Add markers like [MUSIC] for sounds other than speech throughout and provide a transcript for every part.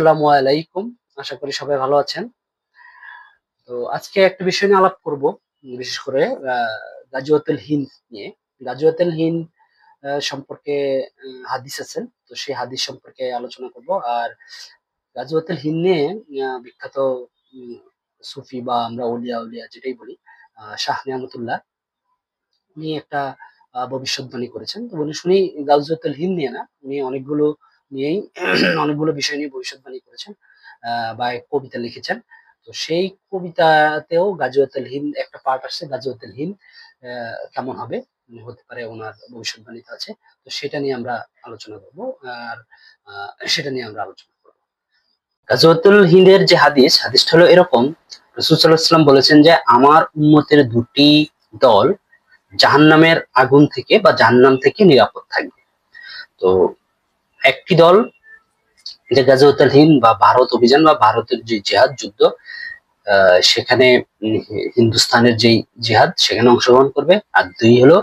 আসসালামু আলাইকুম। আশা করি সবাই ভালো আছেন। তো আজকে একটা বিষয় নিয়ে আলাপ করব বিশেষ করে আহ, গাজওয়াতুল হিন্দ নিয়ে। গাজওয়াতুল হিন্দ আহ, সম্পর্কে হাদিস আছেন তো সেই হাদিস সম্পর্কে আলোচনা করব। আর গাজওয়াতুল হিন্দ নিয়ে আহ, বিখ্যাত সুফি বা আমরা ওলিয়া উলিয়া যেটাই বলি আহ, শাহ নিয়ামতুল্লাহ উনি একটা আহ, ভবিষ্যৎবাণী করেছেন। তো উনি শুনি গাজওয়াতুল হিন্দ নিয়ে না উনি অনেকগুলো নিয়েই [CLEARS THROAT] অনেকগুলো বিষয় নিয়ে ভবিষ্যৎবাণী করেছেন বা কবিতা লিখেছেন। তো সেই কবিতাতেও গাজওয়াতুল হিন্দ একটা পার্ট আসছে গাজওয়াতুল হিন্দ কেমন হবে? হতে পারে ওনার ভবিষ্যৎবাণীতে আছে। তো সেটা নিয়ে আমরা আলোচনা করব, আর সেটা নিয়ে আমরা আলোচনা করব। গাজওয়াতুল হিন্দের যে হাদিস, হাদিসটা হলো এরকম। রসুল সাল্লাহ বলেছেন যে, আমার উম্মতের দুটি দল জাহান্নামের আগুন থেকে বা জাহান্নাম থেকে নিরাপদ থাকবে। তো একটি দল যে গাজওয়াতুল বা ভারত অভিযান বা ভারতের যে জেহাদ যুদ্ধ সেখানে হিন্দুস্তানের যেই জিহাদ সেখানে অংশগ্রহণ করবে। আর দুই হলো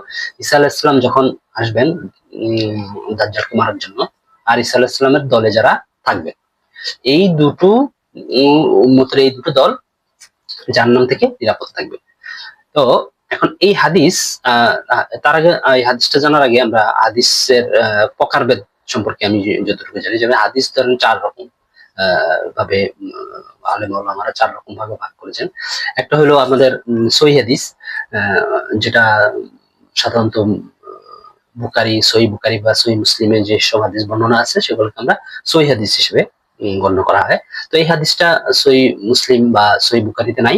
ঈসা আলাহিসাল্লাম যখন আসবেন দাজ্জালকে মারার জন্য আর ঈসা আলাহিসাল্লামের দলে যারা থাকবে। এই দুটো উম্মতের এই দুটো দল জাহান্নাম থেকে নিরাপদ থাকবে। তো এখন এই হাদিস আহ, তার আগে এই হাদিসটা জানার আগে আমরা হাদিসের প্রকারভেদ সম্পর্কে আমি যতটুকু জানি যেমন হাদিস ধরেন চার রকম ভাবে আলেম ওলামারা চার রকম ভাবে ভাগ করেছেন। একটা হলো আমাদের সই হাদিস যেটা সাধারণত বুকারি সই বুকারি বা সই মুসলিমে যে সব হাদিস বর্ণনা আছে, সেগুলোকে আমরা সই হাদিস হিসেবে গণ্য করা হয়। তো এই হাদিসটা সহি মুসলিম বা সহি বুকারিতে নাই।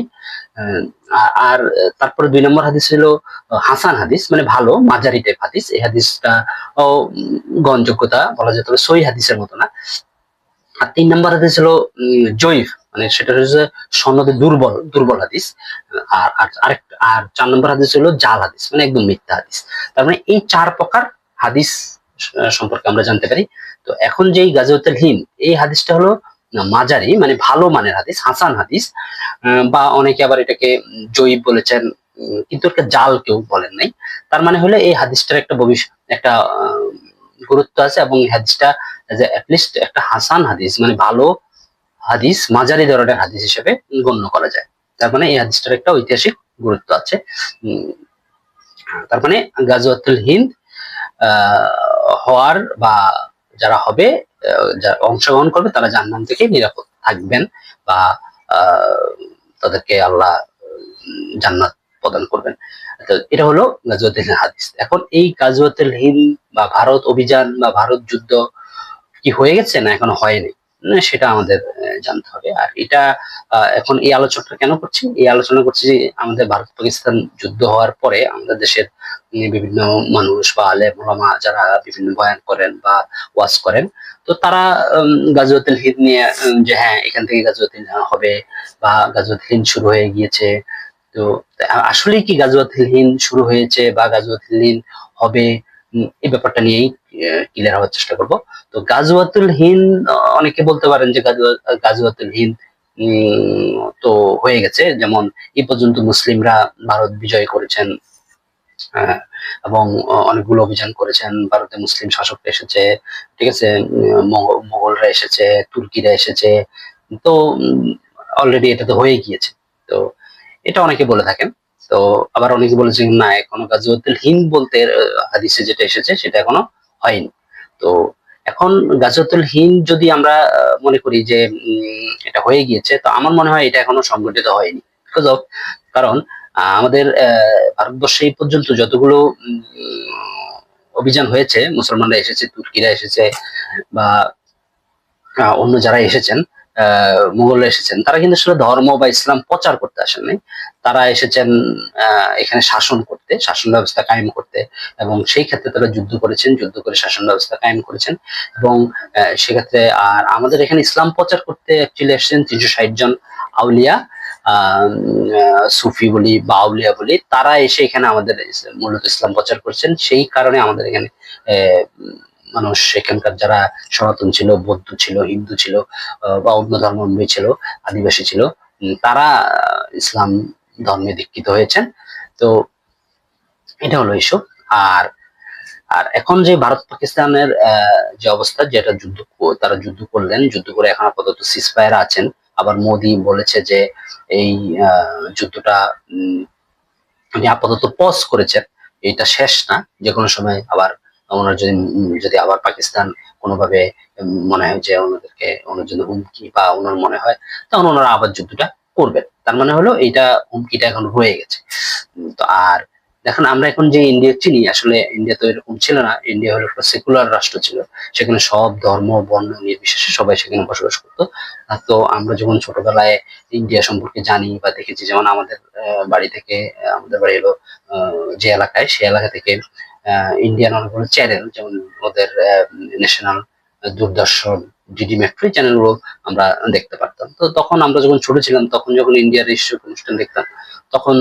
আর তারপরে দুই নম্বর হাদিস হলো হাসান হাদিস মানে ভালো মাঝারি টাইপ হাদিস। এই হাদিসটা ও উম, গ্রহণযোগ্যতা বলা যেতে সহি হাদিসের মতো না। আর তিন নম্বর হাদিস হলো জয়ীফ মানে সেটা হচ্ছে সনদে দুর্বল দুর্বল হাদিস। আর আর আর চার নম্বর হাদিস হলো জাল হাদিস মানে একদম মিথ্যা হাদিস। তার মানে এই চার প্রকার হাদিস সম্পর্কে আমরা জানতে পারি। তো এখন যেই গাজওয়াতুল হিন্দ, এই হাদিসটা হলো মাজারি মানে ভালো মানের হাদিস, হাসান হাদিস বা অনেকে আবার এটাকে জয়ীব বলেছেন কিন্তু একটা জাল কেউ বলেন নাই। তার মানে হলো এই হাদিসটার একটা ভবিষ্যৎ একটা গুরুত্ব আছে এবং এই হাদিসটা অ্যাটলিস্ট একটা হাসান হাদিস মানে ভালো হাদিস মাঝারি ধরনের হাদিস হিসেবে গণ্য করা যায়। তার মানে এই হাদিসটার একটা ঐতিহাসিক গুরুত্ব আছে। তার মানে গাজওয়াতুল হিন্দ হওয়ার বা যারা হবে যারা অংশগ্রহণ করবে, তারা জাহান্নাম থেকে নিরাপদ থাকবেন বা তাদেরকে আল্লাহ জান্নাত প্রদান করবেন। তো এটা হলো গাজওয়াতুল হাদিস। এখন এই গাজওয়াতুল হিন্দ বা ভারত অভিযান বা ভারত যুদ্ধ কি হয়ে গেছে না এখনও হয়নি? সেটা আমাদের জানতে হবে। আর এটা এখন এই আলোচনাটা কেন করছি? এই আলোচনা করছি যে আমাদের ভারত পাকিস্তান যুদ্ধ হওয়ার পরে আমাদের দেশের বিভিন্ন মানুষ বা আলেম ওলামা যারা বিভিন্ন বয়ান করেন বা ওয়াজ করেন তো তারা উম, গাজওয়াতুল হিন্দ নিয়ে যে হ্যাঁ এখান থেকে গাজওয়াতুল হিন্দ হবে বা গাজওয়াতুল হিন্দ শুরু হয়ে গিয়েছে। তো আসলে কি হিন্দ শুরু হয়েছে বা গাজওয়াতুল হিন্দ হবে এই ব্যাপারটা নিয়েই ক্লিয়ার হওয়ার চেষ্টা করব। তো গাজওয়াতুল হিন্দ অনেকে বলতে পারেন যে গাজওয়া- গাজওয়াতুল উম, তো হয়ে গেছে। যেমন এই পর্যন্ত মুসলিমরা ভারত বিজয় করেছেন এবং অনেকগুলো অভিযান করেছেন। ভারতে মুসলিম শাসকরা এসেছে ঠিক আছে মোগলরা এসেছে তুর্কিরা এসেছে তো অলরেডি এটা তো হয়ে গিয়েছে। তো এটা অনেকে বলে থাকেন। তো আবার অনেকে বলেছেন না এখনও গাজওয়াতুল হিন্দ বলতে হাদিসে যেটা এসেছে সেটা এখনও হয়নি। তো এখন গাজতুল হিন্দ যদি আমরা মনে করি যে এটা হয়ে গিয়েছে, তো আমার মনে হয় এটা এখনও সংগঠিত হয়নি। বিকজ অফ কারণ আমাদের ভারতবর্ষে এই পর্যন্ত যতগুলো অভিযান হয়েছে, মুসলমানরা এসেছে, তুর্কিরা এসেছে, বা অন্য যারা এসেছেন আহ, মুঘলরা এসেছেন। তারা কিন্তু আসলে ধর্ম বা ইসলাম প্রচার করতে আসেন তারা এসেছেন এখানে শাসন করতে শাসন ব্যবস্থা কায়েম করতে এবং সেই ক্ষেত্রে তারা যুদ্ধ করেছেন যুদ্ধ করে শাসন ব্যবস্থা কায়েম করেছেন এবং সেক্ষেত্রে আর আমাদের এখানে ইসলাম প্রচার করতে অ্যাকচুয়ালি এসেছেন তিনশো ষাট জন আউলিয়া সুফি বলি বা আউলিয়া বলি তারা এসে এখানে আমাদের মূলত ইসলাম প্রচার করছেন। সেই কারণে আমাদের এখানে মানুষ এখানকার যারা সনাতন ছিল, বৌদ্ধ ছিল, হিন্দু ছিল বা অন্য ধর্মাবলম্বী ছিল, আদিবাসী ছিল তারা ইসলাম ধর্মে দীক্ষিত হয়েছেন। তো এটা হলো ইস্যু আর আর এখন যে ভারত পাকিস্তানের যে অবস্থা, যেটা যুদ্ধ তারা যুদ্ধ করলেন, যুদ্ধ করে এখন আপাতত সিসফায়ার আছেন। আবার মোদি বলেছে যে এই যুদ্ধটা আপাতত পজ করেছেন। এটা শেষ না যে কোনো সময় আবার ওনার যদি যদি আবার পাকিস্তান কোনোভাবে মনে হয় যে ওনাদেরকে, ওনার জন্য হুমকি বা ওনার মনে হয়, তখন ওনারা আবার যুদ্ধটা করবেন। তার মানে হলো এইটা হুমকিটা এখন রয়ে গেছে। তো আর দেখেন, আমরা এখন যে ইন্ডিয়া চিনি, আসলে ইন্ডিয়া তো এরকম ছিল না। ইন্ডিয়া হলো একটা সেকুলার রাষ্ট্র ছিল। সেখানে সব ধর্ম, বর্ণ, নির্বিশেষে সবাই সেখানে বসবাস করতো। তো আমরা যখন ছোটবেলায় ইন্ডিয়া সম্পর্কে জানি বা দেখেছি, যেমন আমাদের বাড়ি থেকে, আমাদের বাড়ি হলো যে এলাকায় সেই এলাকা থেকে ইন্ডিয়ান অনেকগুলো চ্যানেল যেমন ওদের ন্যাশনাল দূরদর্শন ডিডি মেট্রো চ্যানেলগুলো আমরা দেখতে পারতাম। তো তখন আমরা যখন ছোট ছিলাম, তখন যখন ইন্ডিয়ার এই অনুষ্ঠান দেখতাম, তখন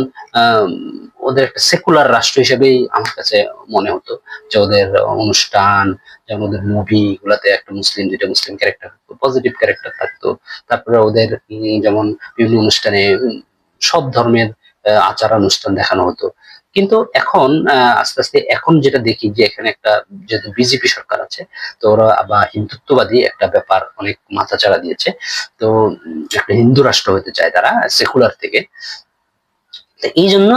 ওদের একটা সেকুলার রাষ্ট্র হিসেবেই আমার কাছে মনে হতো যে ওদের অনুষ্ঠান, যেমন ওদের মুভি গুলাতে একটা মুসলিম, দুইটা মুসলিম ক্যারেক্টার থাকতো পজিটিভ ক্যারেক্টার থাকতো। তারপরে ওদের যেমন বিভিন্ন অনুষ্ঠানে সব ধর্মের আচার অনুষ্ঠান দেখানো হতো। কিন্তু এখন আস্তে আস্তে এখন যেটা দেখি যে এখানে একটা যেহেতু বিজেপি সরকার আছে, তো ওরা বা হিন্দুত্ববাদী একটা ব্যাপার অনেক মাথাচাড়া দিয়েছে। তো একটা হিন্দু রাষ্ট্র হতে চায় তারা, সেকুলার থেকে। এই জন্য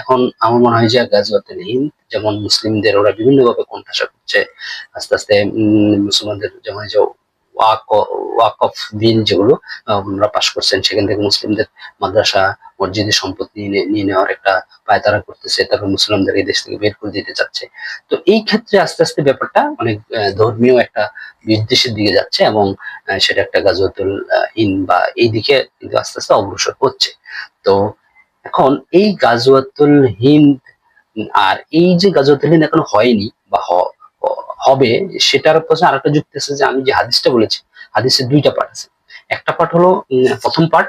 এখন আমার মনে হয় যে গাজওয়াতুল হিন্দ যেমন মুসলিমদের ওরা বিভিন্নভাবে কণ্ঠাসা করছে। আস্তে আস্তে মুসলমানদের যেমন যে ওয়াক অফ বিল যেগুলো ওনারা পাশ করছেন। সেখান থেকে মুসলিমদের মাদ্রাসা মসজিদের সম্পত্তি নিয়ে নেওয়ার একটা পায়তারা করতেছে। তারপর মুসলিমদের এই দেশ থেকে বের করে দিতে চাচ্ছে। তো এই ক্ষেত্রে আস্তে আস্তে ব্যাপারটা অনেক ধর্মীয় একটা বিদ্বেষের দিকে যাচ্ছে এবং সেটা একটা গাজওয়াতুল হিন্দ বা এই দিকে কিন্তু আস্তে আস্তে অগ্রসর হচ্ছে। তো এখন এই গাজওয়াতুল হিন্দ, আর এই যে গাজওয়াতুল হিন্দ এখন হয়নি বা হবে, সেটার পাশে আরেকটা যুক্তি আছে যে আমি যে হাদিসটা বলেছি হাদিসের দুইটা পার্ট আছে। একটা পার্ট হলো প্রথম পার্ট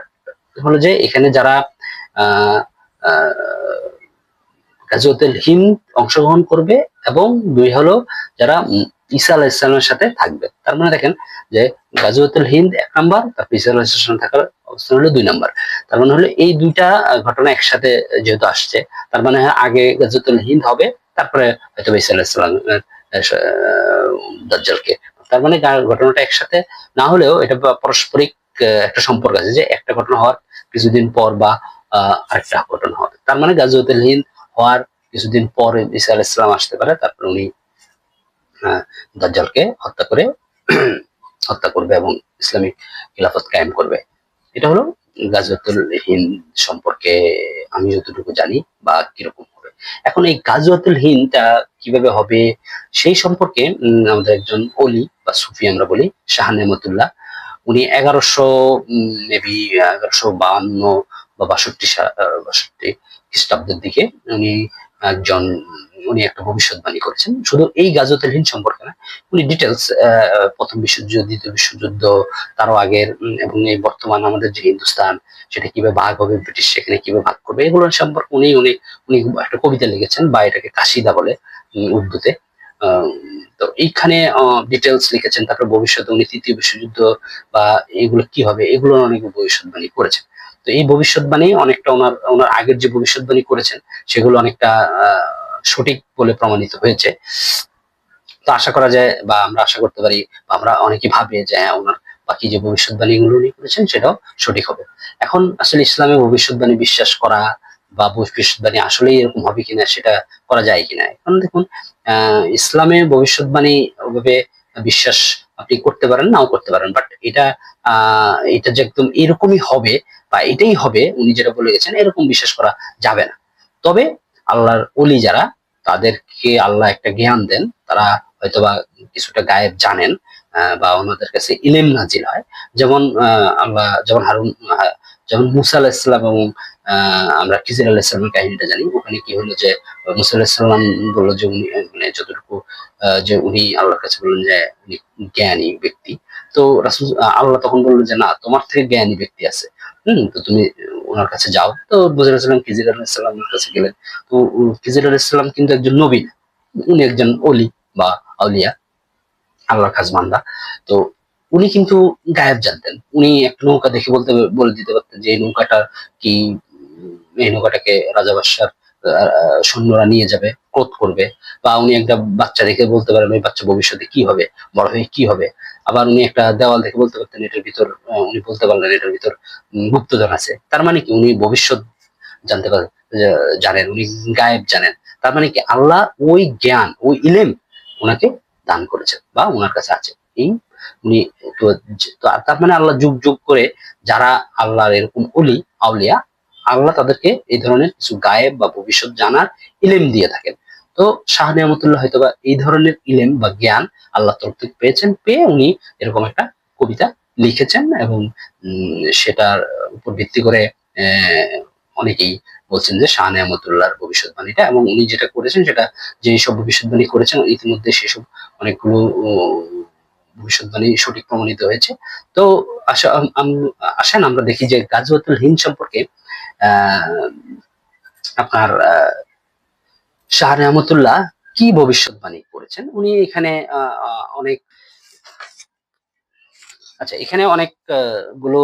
হলো যে এখানে যারা গাজওয়াতুল হিন্দ অংশগ্রহণ করবে এবং দুই হলো যারা ঈসা আলাহ ইসলামের সাথে থাকবে। তার মানে দেখেন যে গাজওয়াতুল হিন্দ এক নাম্বার, তারপর ঈসা আলাহ ইসলামের থাকার অবস্থান হলো দুই নাম্বার। তার মানে হলো এই দুইটা ঘটনা একসাথে যেহেতু আসছে, তার মানে আগে গাজওয়াতুল হিন্দ হবে, তারপরে হয়তো ঈসা আলাহ ইসলামের দাজ্জালকে। তার মানে ঘটনাটা একসাথে না হলেও এটা পারস্পরিক একটা সম্পর্ক আছে যে একটা ঘটনা হওয়ার কিছুদিন পর বা আরেকটা ঘটনা হবে। তার মানে গাজওয়াতুল হিন্দ হওয়ার কিছুদিন পরে ঈসা আলাহ ইসলাম আসতে পারে, তারপর উনি দাজ্জালকে হত্যা করে [CLEARS THROAT] হত্যা করবে এবং ইসলামিক খিলাফত কায়েম করবে। এটা হলো গাজওয়াতুল হিন্দ সম্পর্কে আমি যতটুকু জানি বা কীরকম। এখন এই গাজওয়াতুল হিন্দ কীভাবে হবে, সেই সম্পর্কে আমাদের একজন অলি বা সুফি আমরা বলি, শাহ নেমতুল্লাহ উনি এগারোশো মেবি এগারোশো বাহান্ন বা বাষট্টি বাষট্টি খ্রিস্টাব্দের দিকে উনি একজন, উনি একটা ভবিষ্যৎবাণী করেছেন। শুধু এই গাজওয়াতুল হিন্দ সম্পর্কে না, উনি ডিটেলস প্রথম বিশ্বযুদ্ধ, দ্বিতীয় বিশ্বযুদ্ধ, তারও আগের এবং এই বর্তমান আমাদের যে হিন্দুস্তান, সেটা কীভাবে ভাগ হবে, ব্রিটিশ সেখানে কীভাবে ভাগ করবে, এগুলোর সম্পর্কে উনি উনি উনি একটা কবিতা লিখেছেন, বা এটাকে কাশিদা বলে উর্দুতে। তো এইখানে ডিটেলস লিখেছেন, তারপর ভবিষ্যতে উনি তৃতীয় বিশ্বযুদ্ধ বা এগুলো কি হবে এগুলো অনেক ভবিষ্যৎবাণী করেছেন। তো এই ভবিষ্যৎবাণী অনেকটা ওনার ওনার আগের যে ভবিষ্যৎবাণী করেছেন, সেগুলো অনেকটা সঠিক বলে প্রমাণিত হয়েছে। তো আশা করা যায় বা আমরা আশা করতে পারি আমরা অনেকে ভাবে যে হ্যাঁ ওনার বাকি যে ভবিষ্যৎবাণীগুলো উনি করেছেন, সেটাও সঠিক হবে। এখন আসলে ইসলামে ভবিষ্যৎবাণী বিশ্বাস করা বা ভবিষ্যৎবাণী আসলেই এরকম হবে কিনা সেটা করা যায় কিনা? এখন দেখুন, আহ, ইসলামে ভবিষ্যৎবাণী ওভাবে বিশ্বাস আপনি করতে পারেন, নাও করতে পারেন। বাট এটা, আহ, এটা যে একদম এরকমই হবে বা এটাই হবে উনি যেটা বলে গেছেন এরকম বিশ্বাস করা যাবে না। তবে আল্লাহর অলি যারা তাদেরকে আল্লাহ একটা জ্ঞান দেন তারা হয়তোবা কিছুটা গায়েব জানেন বা ওনাদের কাছে ইলেম নাজিল হয়। যেমন আল্লাহ যেমন হারুন যেমন মুসা আলাহিসাল্লাম এবং আহ, আমরা খিজির আলাহিসাল্লামের কাহিনীটা জানি। ওখানে কি হলো যে মুসা আলাহিসাল্লাম বলল যে উনি মানে যতটুকু যে উনি আল্লাহর কাছে বললেন যে উনি জ্ঞানী ব্যক্তি। তো রাসুল আল্লাহ তখন বললেন যে না তোমার থেকে জ্ঞানী ব্যক্তি আছে। হম, তো তুমি ওনার কাছে যাও। তো বুঝে ইসলাম খিজির আলাহিসাল্লামের কাছে গেলেন। তো খিজির খিজির ইসলাম কিন্তু একজন নবী উনি একজন অলি বা আউলিয়া, আল্লাহর খাস মান্দা তো উনি কিন্তু গায়েব জানতেন। উনি এক নৌকা দেখে বলতে, বলে দিতে পারতেন যে এই নৌকাটা কি, এই নৌকাটাকে রাজা বাদশার সৈন্যরা নিয়ে যাবে, ক্রোধ করবে। বা উনি একটা বাচ্চা দেখে বলতে পারেন, ওই বাচ্চা ভবিষ্যতে কি হবে? বড় হয়ে কি হবে? আবার উনি একটা দেওয়াল দেখে বলতে পারতেন, এটার ভিতর উনি বলতে পারলেন, এটার ভিতর গুপ্তধন আছে। তার মানে কি? উনি ভবিষ্যৎ জানতে পারেন জানেন, উনি গায়েব জানেন। তার মানে কি? আল্লাহ ওই জ্ঞান, ওই ইলেম ওনাকে দান করেছেন বা ওনার কাছে আছে। এই উনি তো তার মানে আল্লাহ যুগ যুগ করে যারা আল্লাহর এরকম অলি আউলিয়া আল্লাহ তাদেরকে এই ধরনের কিছু গায়েব বা ভবিষ্যৎ জানার ইলেম দিয়ে থাকেন। তো শাহ নিয়ামতুল্লাহ হয়তো বা এই ধরনের ইলেম বা জ্ঞান আল্লাহ তরফ থেকে পেয়েছেন, পেয়ে উনি এরকম একটা কবিতা লিখেছেন এবং সেটার উপর ভিত্তি করে অনেকেই বলছেন যে শাহ নিয়ামতুল্লাহর ভবিষ্যৎবাণীটা এবং উনি যেটা করেছেন সেটা যে সব ভবিষ্যৎবাণী করেছেন ইতিমধ্যে সেসব অনেকগুলো ভবিষ্যৎবাণী সঠিক প্রমাণিত হয়েছে। তো আসেন আমরা দেখি যে গাজওয়াতুল হিন্দ সম্পর্কে আপনার শাহ রহমতুল্লাহ কি ভবিষ্যৎবাণী করেছেন? উনি এখানে অনেক আচ্ছা এখানে অনেকগুলো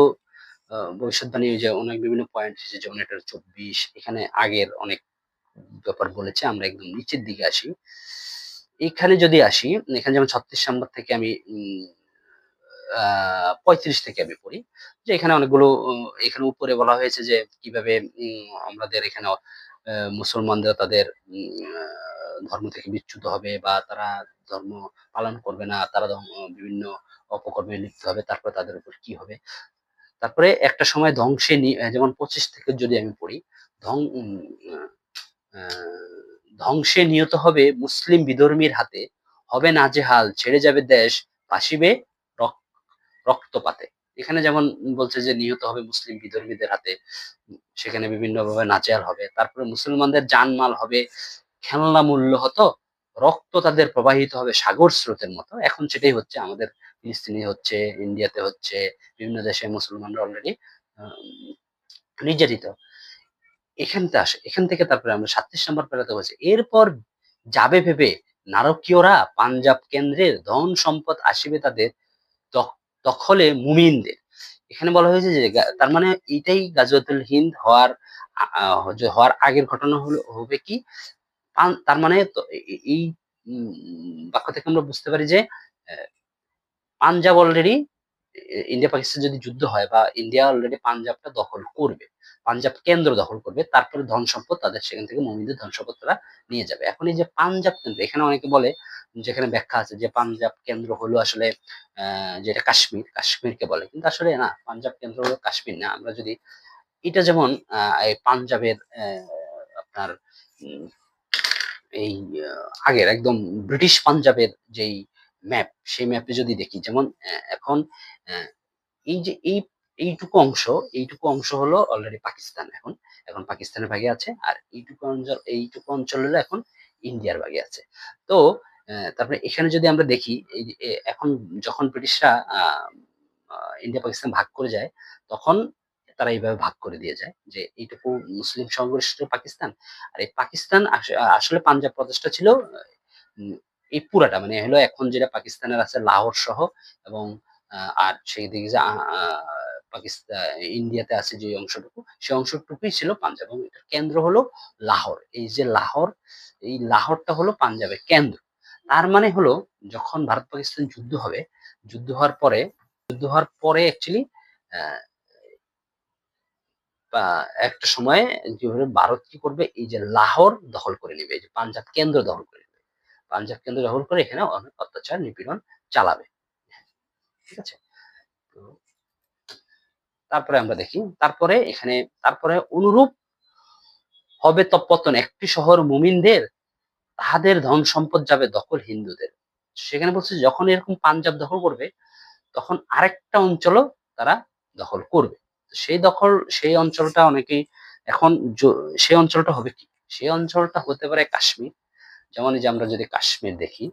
ভবিষ্যৎবাণী, যে অনেক বিভিন্ন পয়েন্ট এসেছে, যেমন এটা চব্বিশ, এখানে আগের অনেক ব্যাপার বলেছে, আমরা একদম নিচের দিকে আসি। এখানে যদি আসি, এখানে যেমন ছত্রিশ নম্বর থেকে আমি পঁয়ত্রিশ থেকে আমি পড়ি, যে এখানে অনেকগুলো এখানে উপরে বলা হয়েছে যে কীভাবে আমাদের এখানে মুসলমানরা তাদের ধর্ম থেকে বিচ্যুত হবে বা তারা ধর্ম পালন করবে না, তারা বিভিন্ন অপকর্মে লিপ্ত হবে, তারপরে তাদের উপর কি হবে? তারপরে একটা সময় ধ্বংসে যেমন পঁচিশ থেকে যদি আমি পড়ি, ধ্বং ধ্বংসে নিহত হবে মুসলিম বিধর্মীর হাতে, হবে নাজেহাল ছেড়ে যাবে দেশ ভাসিবে রক্তপাতে। এখানে যেমন বলছে যে নিহত হবে মুসলিম বিধর্মীদের হাতে, সেখানে বিভিন্ন ভাবে নাজেহাল হবে। তারপরে মুসলমানদের জানমাল হবে, খেলনা মূল্য হতো, রক্ত তাদের প্রবাহিত হবে সাগর স্রোতের মতো। এখন সেটাই হচ্ছে আমাদের ফিলিস্তিনি হচ্ছে, ইন্ডিয়াতে হচ্ছে, বিভিন্ন দেশে মুসলমানরা অলরেডি নির্যাতিত। এখানতে আসে, এখান থেকে তারপরে আমরা সাতত্রিশ নম্বর পেরাতে হয়েছে এরপর যাবে ভেবে নারকীয়রা পাঞ্জাব কেন্দ্রের ধন সম্পদ আসিবে তাদের দখলে মুমিনদের। এখানে বলা হয়েছে যে তার মানে এইটাই গাজওয়াতুল হিন্দ হওয়ার হওয়ার আগের ঘটনা হলো, হবে কি? তার মানে এই বাক্য থেকে আমরা বুঝতে পারি যে পাঞ্জাব অলরেডি ইন্ডিয়া পাকিস্তান যদি যুদ্ধ হয় বা ইন্ডিয়া অলরেডি পাঞ্জাবটা দখল করবে। পাঞ্জাব কেন্দ্র দখল করবে তারপরে ধন সম্পদ তাদের সেখান থেকে মমিনদের ধন সম্পদ তারা নিয়ে যাবে। এখন এই যে পাঞ্জাব কেন্দ্র, এখানে অনেকে বলে, যেখানে ব্যাখ্যা আছে যে পাঞ্জাব কেন্দ্র হলো আসলে যেটা কাশ্মীর, কাশ্মীরকে বলে। কিন্তু আসলে না, পাঞ্জাব কেন্দ্র হলো কাশ্মীর না। আমরা যদি, এটা যেমন এই পাঞ্জাবের আপনার এই আগের একদম ব্রিটিশ পাঞ্জাবের যেই ম্যাপ, সেই ম্যাপে যদি দেখি, যেমন এখন এই যে, এই এইটুকু অংশ এইটুকু অংশ হলো অলরেডি পাকিস্তান এখন। এখন পাকিস্তানের ভাগে আছে আর এইটুকু অঞ্চল এইটুকু অঞ্চল হলো এখন ইন্ডিয়ার ভাগে আছে। তো তারপরে এখানে যদি আমরা দেখি, এই এখন যখন ব্রিটিশরা ইন্ডিয়া পাকিস্তান ভাগ করে যায়, তখন তারা এইভাবে ভাগ করে দিয়ে যায় যে এইটুকু মুসলিম সংঘর্ষিত পাকিস্তান। আর এই পাকিস্তান আস- আসলে পাঞ্জাব প্রদেশটা ছিল এই পুরাটা মানে হলো এখন যেটা পাকিস্তানের আছে লাহোর সহ এবং আর সেই দিকে যে পাকিস্তান ইন্ডিয়াতে আছে যে অংশটুকু সেই অংশটুকুই ছিল পাঞ্জাব এবং এটার কেন্দ্র হলো লাহোর। এই যে লাহোর, এই লাহোরটা হলো পাঞ্জাবের কেন্দ্র। তার মানে হলো যখন ভারত পাকিস্তান যুদ্ধ হবে, যুদ্ধ হওয়ার পরে, যুদ্ধ হওয়ার পরে অ্যাকচুয়ালি একটা সময়ে হবে, ভারত কি করবে, এই যে লাহোর দখল করে নেবে, এই যে পাঞ্জাব কেন্দ্র দখল করে নেবে। পাঞ্জাব কেন্দ্র দখল করে এখানে অনেক অত্যাচার, নিপীড়ন চালাবে। ঠিক আছে? তো তারপরে আমরা দেখি, তারপরে এখানে, তারপরে অনুরূপ হবে তৎপতন। একটি শহর মুমিনদের, তাহাদের ধন সম্পদ যাবে দখল হিন্দুদের। সেখানে বলছে, যখন এরকম পাঞ্জাব দখল করবে, তখন আরেকটা অঞ্চলও তারা দখল করবে। সেই দখল, সেই অঞ্চলটা অনেকেই এখন সেই অঞ্চলটা হবে কি? সেই অঞ্চলটা হতে পারে কাশ্মীর। যেমন যে আমরা যদি কাশ্মীর দেখি,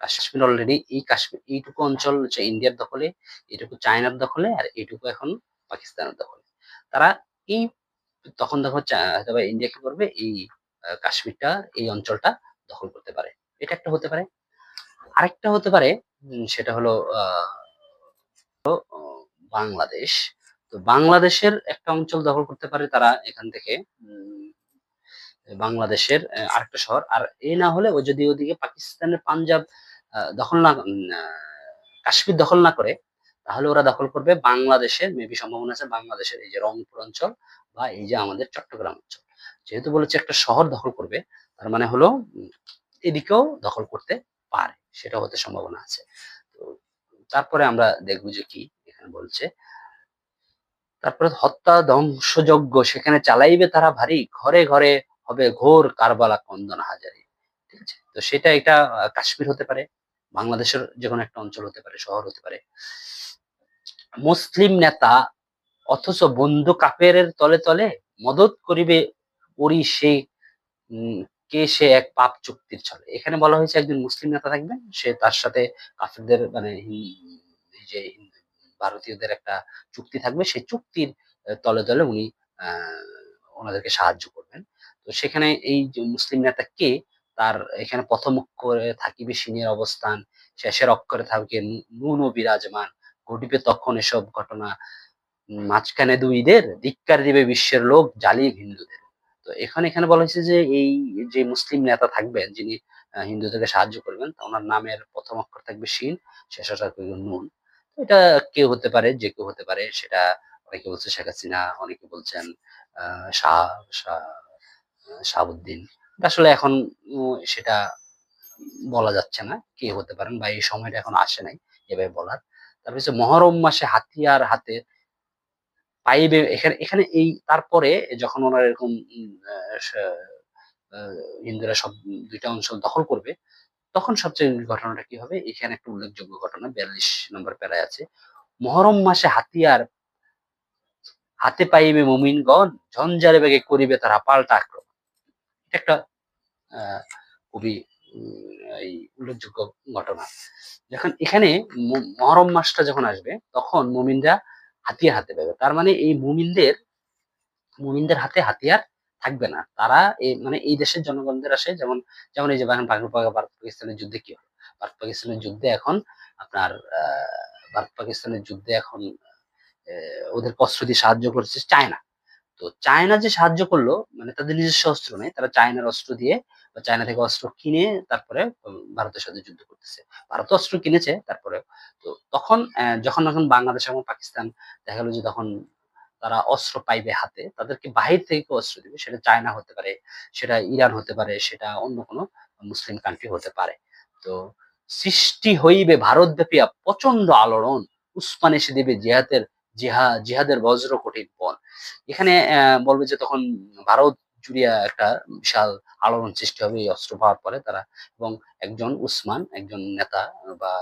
কাশ্মীর অলরেডি এই কাশ্মীর, এইটুকু অঞ্চল হচ্ছে ইন্ডিয়ার দখলে, এইটুকু চায়নার দখলে, আর এইটুকু এখন পাকিস্তানের দখলে তারা এই তখন দেখো হয়তো ইন্ডিয়া কি করবে? এই কাশ্মীরটা, এই অঞ্চলটা দখল করতে পারে। এটা একটা হতে পারে। আরেকটা হতে পারে সেটা হলো বাংলাদেশ। তো বাংলাদেশের একটা অঞ্চল দখল করতে পারে তারা এখান থেকে বাংলাদেশের আরেকটা শহর। আর এ না হলে ও যদি ওদিকে পাকিস্তানের পাঞ্জাব দখল না কাশ্মীর দখল না করে তাহলে ওরা দখল করবে বাংলাদেশের মেবি সম্ভাবনা আছে বাংলাদেশের এই যে রংপুর অঞ্চল বা এই যে আমাদের চট্টগ্রাম অঞ্চল। যেহেতু বলেছে একটা শহর দখল করবে, তার মানে হলো এদিকেও দখল করতে পারে, সেটা হতে সম্ভাবনা আছে। তো তারপরে আমরা দেখব যে কি এখানে বলছে। তারপরে হত্যা ধ্বংসযজ্ঞ, সেখানে চালাইবে তারা ভারী, ঘরে ঘরে হবে ঘোর কারবালা, কন্দন হাজারি। ঠিক আছে? তো সেটা এটা কাশ্মীর হতে পারে বাংলাদেশের যে কোনো একটা অঞ্চল হতে পারে, শহর হতে পারে। মুসলিম নেতা অথচ বন্ধু কাপের তলে তলে মদত করিবে ওরি সে কে সে এক পাপ চুক্তির ছলে। এখানে বলা হয়েছে একজন মুসলিম নেতা থাকবেন, সে তার সাথে কাফেরদের মানে যে ভারতীয়দের একটা চুক্তি থাকবে। সেই চুক্তির তলে তলে উনি, আহ, ওনাদেরকে সাহায্য করবেন। তো সেখানে এই মুসলিম নেতা কে তার এখানে প্রথম অক্ষরে থাকিবে সিনের অবস্থান, শেষের অক্ষরে থাকবে নুন ও বিরাজমান। ঘটিবে তখন এসব ঘটনা। মাঝখানে দুইদের ধিক্কার দিবে বিশ্বের লোক, জালিম হিন্দুদের। তো এখানে এখানে বলা হয়েছে যে, এই যে মুসলিম নেতা থাকবেন, যিনি হিন্দুদেরকে সাহায্য করবেন ওনার নামের প্রথম অক্ষর থাকবে শিন শেষ থাকবে নুন। এটা কেউ হতে পারে, যে কেউ হতে পারে, সেটা অনেকে বলছে শেখ হাসিনা, অনেকে বলছেন শাহ শাহাবুদ্দিন। আসলে এখন সেটা বলা যাচ্ছে না কে হতে পারেন বা এই সময়টা এখন আসে নাই এভাবে বলার। তারপর মহরম মাসে হাতিয়ার হাতে পাইবে এখানে এখানে এই তারপরে যখন ওনারা এরকম হিন্দুরা সব দুইটা অঞ্চল দখল করবে, তখন সবচেয়ে ঘটনাটা কি হবে? এখানে একটা উল্লেখযোগ্য ঘটনা, বিয়াল্লিশ নম্বর প্যারায় আছে। মহরম মাসে হাতিয়ার হাতে পাইবে মুমিনগণ, ঝঞ্ঝারে বেগে করিবে তারা পাল্টা আক্রমণ। একটা খুবই এই উল্লেখযোগ্য ঘটনা। যখন এখানে মহরম মাসটা যখন আসবে, তখন মুমিনরা হাতিয়ার হাতে পাবে। তার মানে এই মুমিনদের মুমিনদের হাতে হাতিয়ার থাকবে না। তারা এই মানে এই দেশের জনগণদের আসে, যেমন যেমন এই যে ভারত পাকিস্তানের যুদ্ধে কি হলো? ভারত পাকিস্তানের যুদ্ধে এখন আপনার ভারত পাকিস্তানের যুদ্ধে এখন ওদের অস্ত্র দিয়ে সাহায্য করছে চায়না। তো চায়না যে সাহায্য করল মানে তাদের নিজস্ব অস্ত্র নেই, তারা চায়নার অস্ত্র দিয়ে বা চায়না থেকে অস্ত্র কিনে তারপরে ভারতের সাথে যুদ্ধ করতেছে। ভারত অস্ত্র কিনেছে তারপরে, তো তখন যখন এখন বাংলাদেশ এবং পাকিস্তান দেখা গেলো যে তখন তারা অস্ত্র পাইবে হাতে, তাদেরকে বাহির থেকে অস্ত্র দিবে? সেটা চায়না হতে পারে, সেটা ইরান হতে পারে, সেটা অন্য কোনো মুসলিম কান্ট্রি হতে পারে। তো সৃষ্টি হইবে ভারতব্যাপী প্রচণ্ড আলোড়ন। উসমান এসে দেবে জিহাদের, জিহা, জিহাদের বজ্র কঠিন পণ এখানে বলবে যে তখন ভারত জুড়িয়া একটা বিশাল আলোড়ন সৃষ্টি হবে, এই অস্ত্র পাওয়ার পরে তারা এবং একজন উসমান, একজন নেতা বা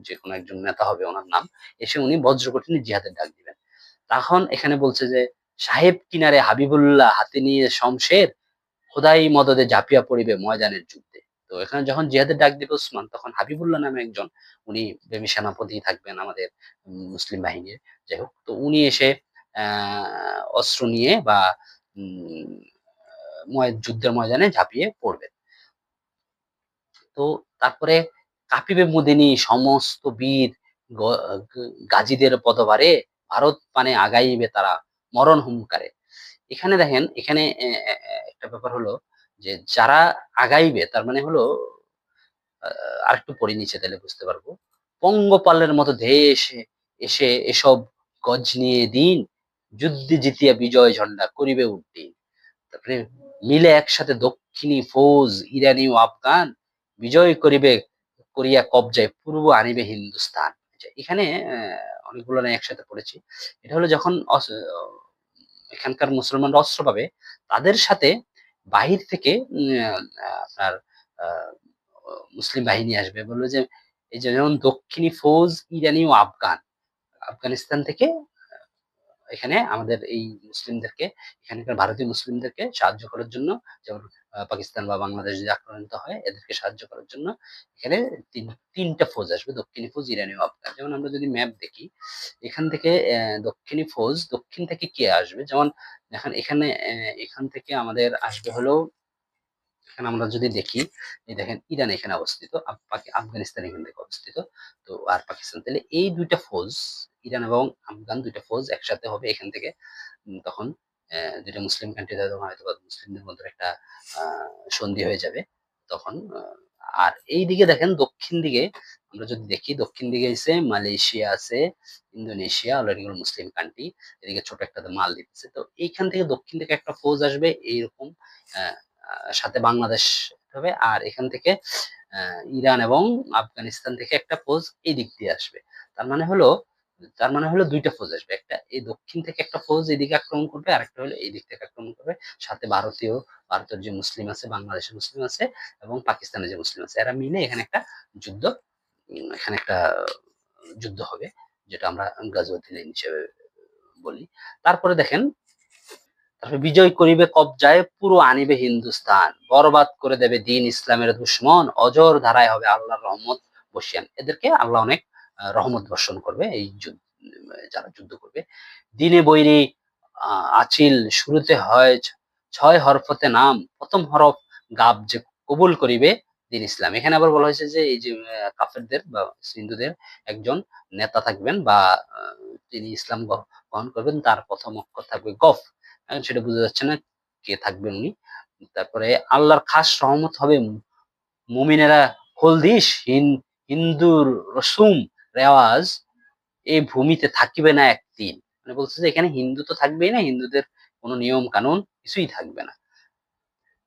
যে কোনো একজন নেতা হবে ওনার নাম, এসে উনি বজ্রকঠিনী জিহাদের ডাক দিবেন। তখন এখানে বলছে যে, সাহেব কিনারে হাবিবুল্লাহ হাতে নিয়ে শমশের, খোদাই মদদে ঝাঁপিয়া পড়িবে ময়দানের যুদ্ধে। তো এখানে যখন জিহাদের ডাক দিবে উসমান, তখন হাবিবুল্লাহ নামে একজন, উনি বেবি সেনাপতি থাকবেন আমাদের মুসলিম বাহিনীর। যাই হোক, তো উনি এসে, আহ, অস্ত্র নিয়ে বা যুদ্ধের ময়দানে ঝাঁপিয়ে পড়বেন। তো তারপরে কাপিবে মুদিনী সমস্ত বীর গাজীদের পদভারে ভারত পানে আগাইবে তারা মরণ হুমকারে এখানে দেখেন এখানে একটা ব্যাপার হলো যে যারা আগাইবে তার মানে হলো আহ, আরেকটু পড়ে নিচে তাহলে বুঝতে পারব। পঙ্গপালের মতো এসে এসে এসব গজ নিয়ে দিন যুদ্ধে জিতিয়া বিজয় ঝন্ডা করিবে উড্ডীন তারপরে মিলে একসাথে দক্ষিণী ফৌজ ইরানি ও আফগান বিজয় করিবে করিয়া কবজায় পূর্ব আনিবে হিন্দুস্তান। আচ্ছা, এখানে অনেকগুলো একসাথে পড়েছি। এটা হলো যখন এখানকার মুসলমানরা অস্ত্র পাবে তাদের সাথে বাহির থেকে আপনার মুসলিম বাহিনী আসবে। বলল যে এই যেমন দক্ষিণী ফৌজ ইরানি ও আফগান আফগানিস্তান থেকে এখানে আমাদের এই মুসলিমদেরকে, এখানকার ভারতীয় মুসলিমদেরকে সাহায্য করার জন্য, যেমন পাকিস্তান বা বাংলাদেশ যদি আক্রান্ত হয়, এদেরকে সাহায্য করার জন্য এখানে তিন, তিনটা ফৌজ আসবে, দক্ষিণী ফৌজ, ইরানি আফগান। যেমন আমরা যদি ম্যাপ দেখি, এখান থেকে দক্ষিণী ফৌজ, দক্ষিণ থেকে কে আসবে? যেমন এখন এখানে এখান থেকে আমাদের আসবে হলো এখানে আমরা যদি দেখি, এই দেখেন ইরান এখানে অবস্থিত আফগানিস্তান এখান থেকে অবস্থিত, তো আর পাকিস্তান। তাহলে এই দুইটা ফৌজ, ইরান এবং আফগান দুইটা ফৌজ একসাথে হবে এখান থেকে তখন দুইটা মুসলিম কান্ট্রি তখন হয়তো মুসলিমদের মধ্যে একটা সন্ধি হয়ে যাবে, তখন আর এই দিকে দেখেন দক্ষিণ দিকে, আমরা যদি দেখি দক্ষিণ দিকে এসে মালয়েশিয়া আছে, ইন্দোনেশিয়া অলরেডি মুসলিম কান্ট্রি এদিকে ছোট একটা মালদ্বীপ আছে, তো এইখান থেকে দক্ষিণ থেকে একটা ফৌজ আসবে, এইরকম সাথে বাংলাদেশ হবে। আর এখান থেকে ইরান এবং আফগানিস্তান থেকে একটা ফৌজ এই দিক দিয়ে আসবে। তার মানে হলো, তার মানে হলো দুইটা ফৌজ আসবে। একটা এই দক্ষিণ থেকে একটা ফৌজ এদিকে আক্রমণ করবে আর একটা হলো এই দিক থেকে আক্রমণ করবে। সাথে ভারতীয়, ভারতের যে মুসলিম আছে, বাংলাদেশের মুসলিম আছে এবং পাকিস্তানের যে মুসলিম আছে, এরা মিলে এখানে একটা যুদ্ধ এখানে একটা যুদ্ধ হবে, যেটা আমরা গাজওয়াতিল হিন্দ হিসেবে বলি। তারপরে দেখেন বিজয় করিবে কবজায়, পুরো আনিবে হিন্দুস্তান বরবাদ করে দেবে দিন ইসলামের দুশ্মন, অজর ধারায় হবে আল্লাহর রহমত বসিয়ান। এদেরকে আল্লাহ অনেক রহমত বর্ষণ করবে, এই যারা যুদ্ধ করবে। দিনে বৈরি আচিল, শুরুতে হয় ছয় হরফতে নাম, প্রথম হরফ গাব যে কবুল করিবে দিন ইসলাম। এখানে আবার বলা হয়েছে যে, এই যে কাফেরদের বা হিন্দুদের একজন নেতা থাকবেন বা তিনি ইসলাম গ্রহ- গ্রহণ করবেন, তার প্রথম অক্ষর থাকবে গফ। এখন সেটা বোঝা যাচ্ছে না কে থাকবেন উনি। তারপরে আল্লাহর খাস সহমত হবে মুমিনেরা হলদিস হিন- হিন্দুর রসুম রেওয়াজ এই ভূমিতে থাকিবে না একদিন। মানে বলছে যে এখানে হিন্দু তো থাকবেই না, হিন্দুদের কোনো নিয়ম কানুন কিছুই থাকবে না।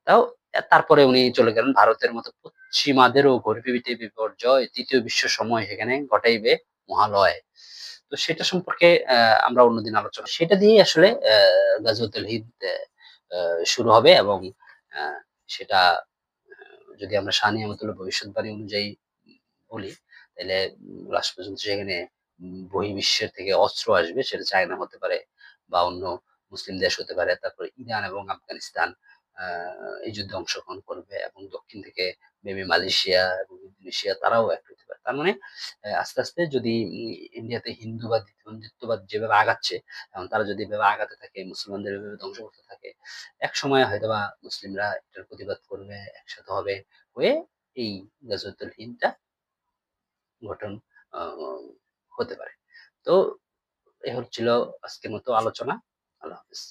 তাও তারপরে উনি চলে গেলেন ভারতের মতো পশ্চিমাদেরও গর্বিতে বিপর্যয়, তৃতীয় বিশ্ব সময় সেখানে ঘটাইবে মহালয়। তো সেটা সম্পর্কে আমরা অন্যদিন আলোচনা সেটা দিয়ে আসলে গাজওয়াতুল আহ, শুরু হবে এবং সেটা যদি আমরা শাহ নিয়ামতুল্লাহ ভবিষ্যৎবাণী অনুযায়ী বলি তাহলে লাস্ট পর্যন্ত সেখানে বহির্বিশ্বের থেকে অস্ত্র আসবে সেটা চায়না হতে পারে বা অন্য মুসলিম দেশ হতে পারে তারপরে ইরান এবং আফগানিস্তান এই যুদ্ধে অংশগ্রহণ করবে এবং দক্ষিণ থেকে মেবি মালয়েশিয়া এবং ইন্দোনেশিয়া তারাও এক হতে পারে। তার মানে আস্তে আস্তে যদি ইন্ডিয়াতে হিন্দুবাদ হিন্দুত্ববাদ যেভাবে আগাচ্ছে, এবং তারা যদি এভাবে আগাতে থাকে, মুসলমানদের এভাবে ধ্বংস করতে থাকে, এক সময় হয়তোবা মুসলিমরা এটার প্রতিবাদ করবে, একসাথে হবে হয়ে এই গাজওয়াতুল হিন্দটা গঠন হতে পারে। তো, এ হচ্ছিল আজকের মতো আলোচনা। আল্লাহ হাফিজ।